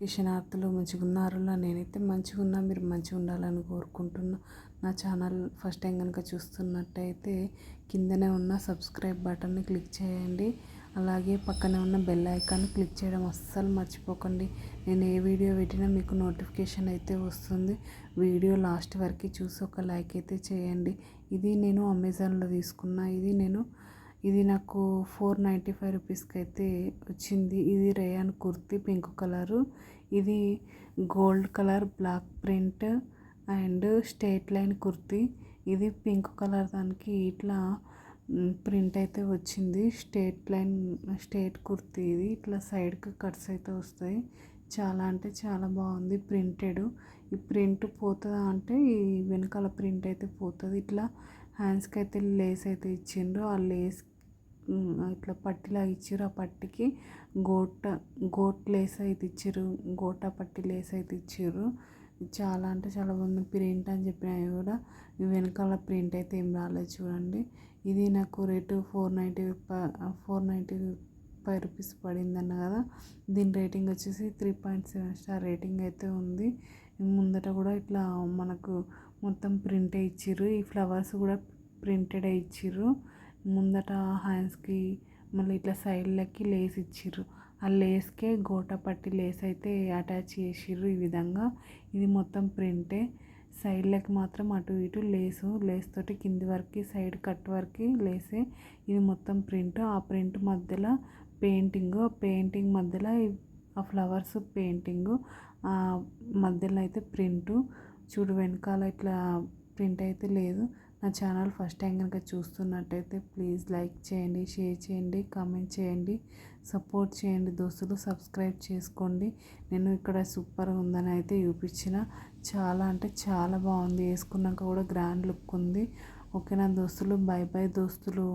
కిషనార్థులు మంచిగా ఉన్నారులా నేనైతే మంచిగా ఉన్నా మీరు మంచిగా ఉండాలని కోరుకుంటున్నా. నా ఛానల్ ఫస్ట్ టైం కనుక చూస్తున్నట్టయితే కిందనే ఉన్న సబ్స్క్రైబ్ బటన్ని క్లిక్ చేయండి. అలాగే పక్కనే ఉన్న బెల్ ఐకాన్ క్లిక్ చేయడం అస్సలు మర్చిపోకండి. నేను ఏ వీడియో పెట్టినా మీకు నోటిఫికేషన్ అయితే వస్తుంది. వీడియో లాస్ట్ వరకు చూసి ఒక లైక్ అయితే చేయండి. ఇది నేను అమెజాన్లో తీసుకున్న ఇది నేను ఇది నాకు ఫోర్ నైంటీ ఫైవ్ రూపీస్కి అయితే వచ్చింది. ఇది రేయాన్ కుర్తీ పింక్ కలరు. ఇది gold colour black print and state line kurti. ఇది పింక్ కలర్ దానికి ఇట్లా ప్రింట్ అయితే వచ్చింది. స్టేట్ లైన్ స్టేట్ కుర్తీ ఇది. ఇట్లా సైడ్కి కట్స్ అయితే వస్తాయి. చాలా అంటే చాలా బాగుంది ప్రింటెడ్. ఈ ప్రింట్ పోతుందా అంటే ఈ వెనకాల ప్రింట్ అయితే పోతుంది. ఇట్లా హ్యాండ్స్కి అయితే లేస్ అయితే ఇచ్చిండ్రు. ఆ లేస్ ఇట్లా పట్టిలాగా ఇచ్చారు ఆ పట్టికి. గోట గోట్ లేస్ అయితే ఇచ్చారు గోటా పట్టి లేస్ అయితే ఇచ్చారు చాలా అంటే చాలా బాగుంది. ప్రింట్ అని చెప్పిన కూడా. వెనకాల ప్రింట్ అయితే ఏం రాలేదు చూడండి. ఇది నాకు rate four ninety four ninety five rupees పడింది అన్న కదా. దీని రేటింగ్ వచ్చేసి three point seven star rating అయితే ఉంది. ముందట కూడా ఇట్లా మనకు మొత్తం ప్రింటే ఇచ్చిర్రు. ఈ ఫ్లవర్స్ కూడా ప్రింటెడ్ ఇచ్చిర్రు. ముందట హ్యాండ్స్కి మళ్ళీ ఇట్లా సైడ్లకి లేస్ ఇచ్చిర్రు. ఆ లేస్కే గోట పట్టి లేస్ అయితే అటాచ్ చేసిర్రు ఈ విధంగా. ఇది మొత్తం ప్రింటే. సైడ్లకి మాత్రం అటు ఇటు లేసు. లేస్ తోటి కింది వరకు సైడ్ కట్ వరకు లేసే ఇది మొత్తం ప్రింట్. ఆ ప్రింట్ మధ్యలో పెయింటింగ్ పెయింటింగ్ మధ్యలో ఆ ఫ్లవర్స్ పెయింటింగ్ మధ్యలో అయితే ప్రింట్. చూడు వెనకాల ఇట్లా ప్రింట్ అయితే లేదు. నా ఛానల్ ఫస్ట్ టైం కనుక చూస్తున్నట్టయితే ప్లీజ్ లైక్ చేయండి షేర్ చేయండి కామెంట్ చేయండి సపోర్ట్ చేయండి దోస్తులు సబ్స్క్రైబ్ చేసుకోండి. నేను ఇక్కడ సూపర్గా ఉందని అయితే చూపించిన. చాలా అంటే చాలా బాగుంది. వేసుకున్నాక కూడా గ్రాండ్ లుక్ ఉంది. ఓకే నా దోస్తులు? బై బై దోస్తులు.